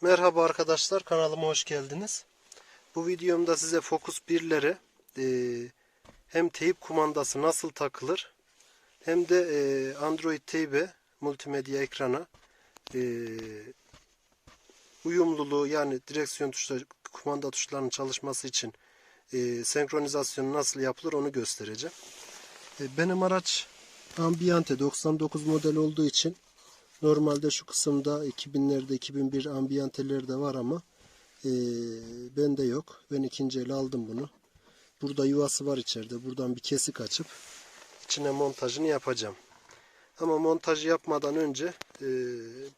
Merhaba arkadaşlar kanalıma hoş geldiniz. Bu videomda size Focus 1'lere e, hem teyip kumandası nasıl takılır hem de e, Android teybe multimedya ekrana e, uyumluluğu yani direksiyon tuşları kumanda tuşlarının çalışması için e, senkronizasyonu nasıl yapılır onu göstereceğim. E, benim araç Ambiente 99 model olduğu için Normalde şu kısımda 2000'lerde 2001 ambiyanteler de var ama e, bende yok. Ben ikinci el aldım bunu. Burada yuvası var içeride. Buradan bir kesik açıp içine montajını yapacağım. Ama montajı yapmadan önce e,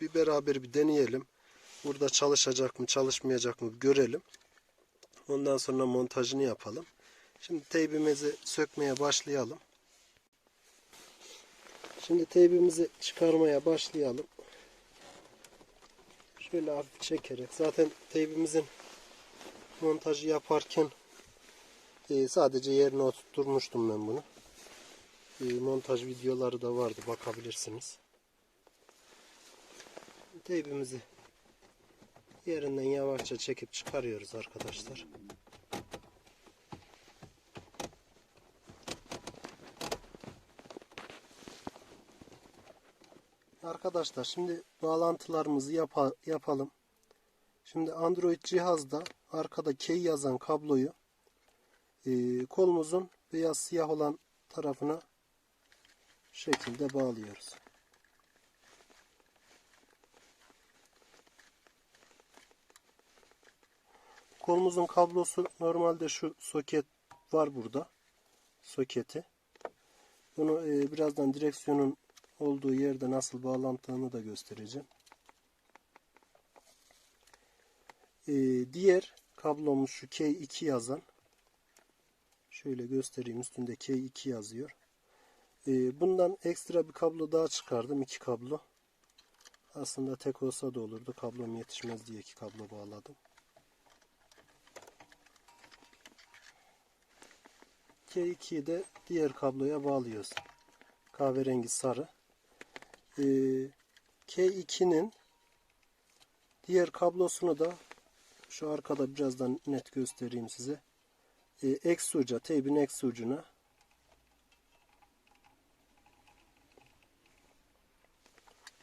bir beraber bir deneyelim. Burada çalışacak mı çalışmayacak mı görelim. Ondan sonra montajını yapalım. Şimdi teybimizi sökmeye başlayalım. Şimdi teybimizi çıkarmaya başlayalım. Şöyle hafif çekerek. Zaten teybimizin montajı yaparken e, sadece yerine oturtmuştum ben bunu. E, montaj videoları da vardı bakabilirsiniz. Teybimizi yerinden yavaşça çekip çıkarıyoruz arkadaşlar. Arkadaşlar şimdi bağlantılarımızı yapa- yapalım. Şimdi Android cihazda arkada key yazan kabloyu e, kolumuzun beyaz siyah olan tarafına şekilde bağlıyoruz. Kolumuzun kablosu normalde şu soket var burada. Soketi. Bunu e, birazdan direksiyonun olduğu yerde nasıl bağlantığını da göstereceğim. Ee, diğer kablomuz şu K2 yazan. Şöyle göstereyim üstünde K2 yazıyor. Ee, bundan ekstra bir kablo daha çıkardım. iki kablo. Aslında tek olsa da olurdu. Kablom yetişmez diye iki kablo bağladım. K2'yi de diğer kabloya bağlıyoruz. Kahverengi sarı. Ee, K2'nin diğer kablosunu da şu arkada birazdan net göstereyim size. Ee, eksi uca, teybin eksi ucuna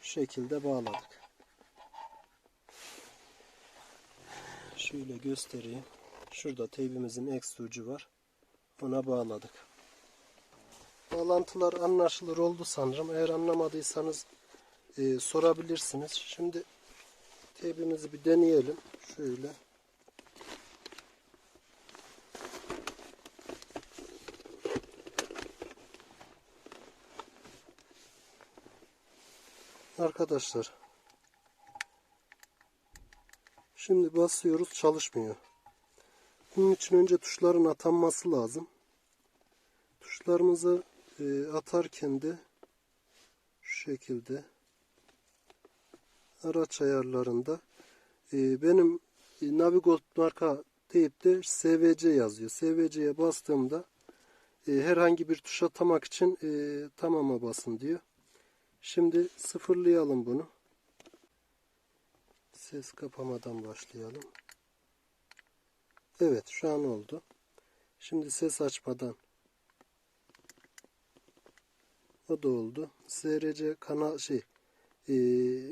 şu şekilde bağladık. Şöyle göstereyim. Şurada teybimizin eksi ucu var. Ona bağladık. Bağlantılar anlaşılır oldu sanırım. Eğer anlamadıysanız e, sorabilirsiniz. Şimdi teybimizi bir deneyelim. Şöyle. Arkadaşlar. Şimdi basıyoruz çalışmıyor. Bunun için önce tuşların atanması lazım. Tuşlarımızı e, atarken de şu şekilde araç ayarlarında e, benim e, Navigo marka deyip de SVC yazıyor. SVC'ye bastığımda e, herhangi bir tuş atamak için e, tamama basın diyor. Şimdi sıfırlayalım bunu. Ses kapamadan başlayalım. Evet şu an oldu. Şimdi ses açmadan o da oldu. SRC kanal şey e,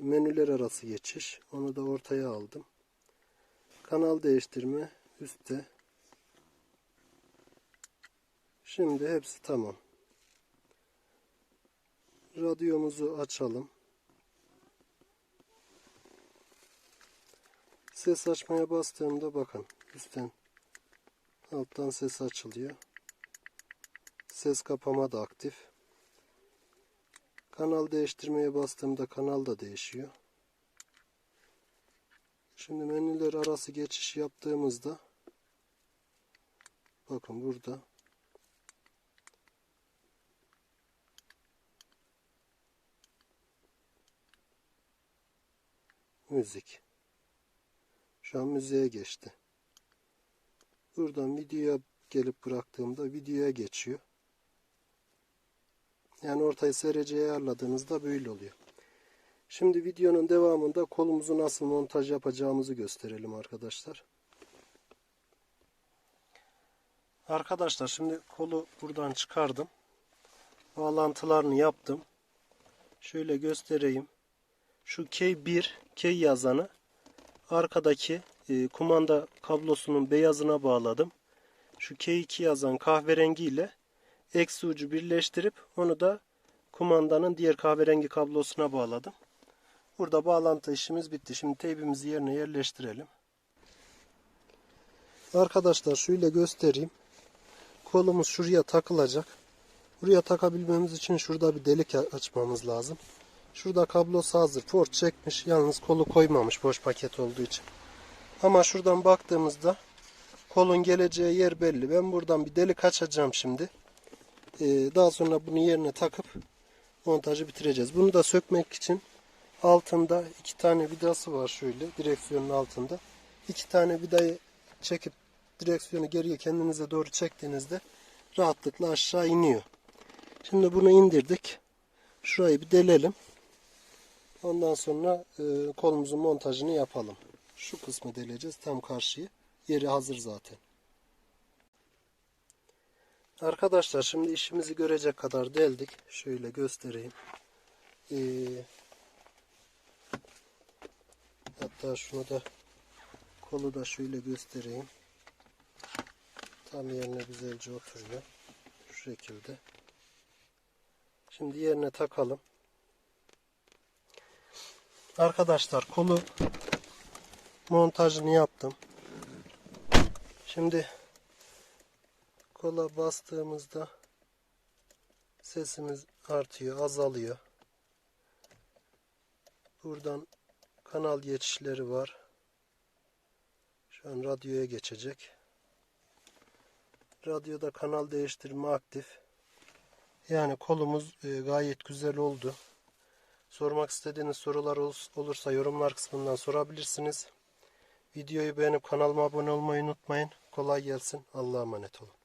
menüler arası geçiş. Onu da ortaya aldım. Kanal değiştirme üstte. Şimdi hepsi tamam. Radyomuzu açalım. Ses açmaya bastığımda bakın üstten alttan ses açılıyor. Ses kapama da aktif. Kanal değiştirmeye bastığımda kanal da değişiyor. Şimdi menüler arası geçiş yaptığımızda bakın burada müzik. Şu an müziğe geçti. Buradan videoya gelip bıraktığımda videoya geçiyor. Yani ortayı SRC'ye ayarladığınızda böyle oluyor. Şimdi videonun devamında kolumuzu nasıl montaj yapacağımızı gösterelim arkadaşlar. Arkadaşlar şimdi kolu buradan çıkardım. Bağlantılarını yaptım. Şöyle göstereyim. Şu K1, K yazanı arkadaki e, kumanda kablosunun beyazına bağladım. Şu K2 yazan kahverengi ile eksi ucu birleştirip onu da kumandanın diğer kahverengi kablosuna bağladım. Burada bağlantı işimiz bitti. Şimdi teybimizi yerine yerleştirelim. Arkadaşlar şöyle göstereyim. Kolumuz şuraya takılacak. Buraya takabilmemiz için şurada bir delik açmamız lazım. Şurada kablosu hazır. Ford çekmiş. Yalnız kolu koymamış boş paket olduğu için. Ama şuradan baktığımızda kolun geleceği yer belli. Ben buradan bir delik açacağım şimdi. Ee, daha sonra bunu yerine takıp montajı bitireceğiz. Bunu da sökmek için altında iki tane vidası var şöyle direksiyonun altında. İki tane vidayı çekip direksiyonu geriye kendinize doğru çektiğinizde rahatlıkla aşağı iniyor. Şimdi bunu indirdik. Şurayı bir delelim. Ondan sonra e, kolumuzun montajını yapalım. Şu kısmı deleceğiz tam karşıyı. Yeri hazır zaten. Arkadaşlar şimdi işimizi görecek kadar deldik. Şöyle göstereyim. Ee, hatta şunu da kolu da şöyle göstereyim. Tam yerine güzelce oturuyor. Şu şekilde. Şimdi yerine takalım. Arkadaşlar kolu montajını yaptım. Şimdi kola bastığımızda sesimiz artıyor, azalıyor. Buradan kanal geçişleri var. Şu an radyoya geçecek. Radyoda kanal değiştirme aktif. Yani kolumuz e, gayet güzel oldu. Sormak istediğiniz sorular ol- olursa yorumlar kısmından sorabilirsiniz. Videoyu beğenip kanalıma abone olmayı unutmayın. Kolay gelsin. Allah'a emanet olun.